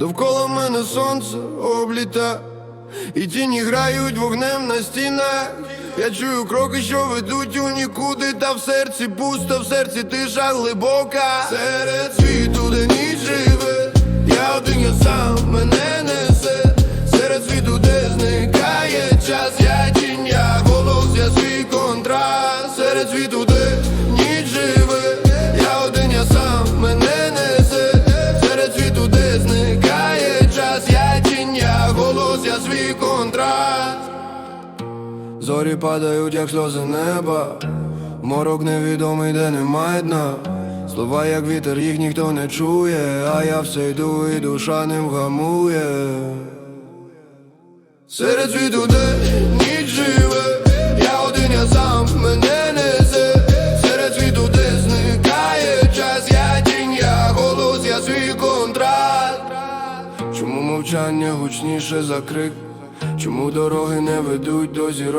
мене сонце обліта, і тіні грають вогнем на стінах. Я чую кроки, що ведуть у нікуди, та в серці пусто, в серці тиша глибока. Серед світу, де ніч живе, я один я сам мене несе. Серед світу, де зникає час, я тінь, я голос, я свій контраст. Серед світу, де я я свій контраст. Зорі падають, як сльози неба, морок невідомий, де немає дна. Слова, як вітер, їх ніхто не чує, а я все йду, і душа не вгамує. Серед світу, де Чому мовчання гучніше за крик? Чому дороги не ведуть до зірок?